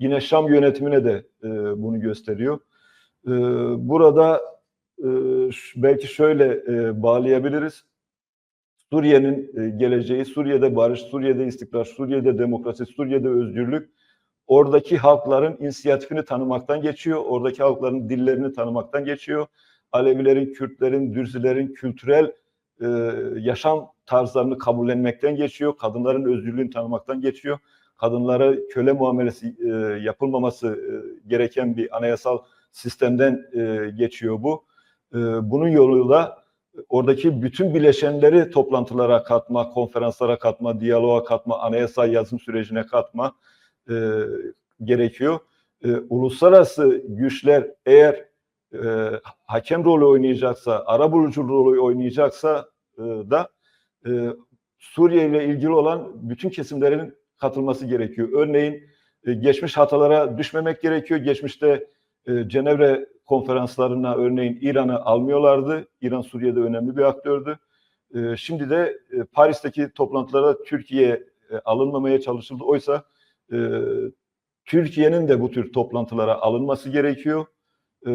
Yine Şam yönetimine de e, bunu gösteriyor. E, burada e, belki şöyle e, bağlayabiliriz. Suriye'nin e, geleceği, Suriye'de barış, Suriye'de istikrar, Suriye'de demokrasi, Suriye'de özgürlük oradaki halkların inisiyatifini tanımaktan geçiyor. Oradaki halkların dillerini tanımaktan geçiyor. Alevilerin, Kürtlerin, Dürzilerin kültürel e, yaşam tarzlarını kabullenmekten geçiyor. Kadınların özgürlüğünü tanımaktan geçiyor. Kadınlara köle muamelesi e, yapılmaması e, gereken bir anayasal sistemden e, geçiyor bu. E, bunun yoluyla oradaki bütün bileşenleri toplantılara katma, konferanslara katma, diyaloğa katma, anayasa yazım sürecine katma e, gerekiyor. E, uluslararası güçler eğer e, hakem rolü oynayacaksa, ara bulucu rolü oynayacaksa e, da e, Suriye ile ilgili olan bütün kesimlerin katılması gerekiyor. Örneğin e, geçmiş hatalara düşmemek gerekiyor. Geçmişte e, Cenevre konferanslarına örneğin İran'ı almıyorlardı. İran Suriye'de önemli bir aktördü. E, şimdi de Paris'teki toplantılara Türkiye alınmamaya çalışıldı. Oysa Türkiye'nin de bu tür toplantılara alınması gerekiyor. E,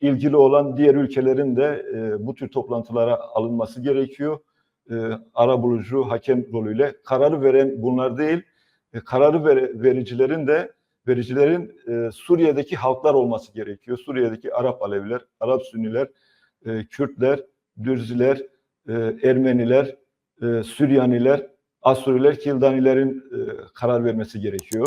ilgili olan diğer ülkelerin de bu tür toplantılara alınması gerekiyor. E, arabulucu hakem rolüyle kararı veren bunlar değil, e, kararı vere- vericilerin de vericilerin e, Suriye'deki halklar olması gerekiyor. Suriye'deki Arap Aleviler, Arap Sünniler, e, Kürtler, Dürziler, e, Ermeniler, e, Süryaniler, Asuriler, Kildanilerin e, karar vermesi gerekiyor.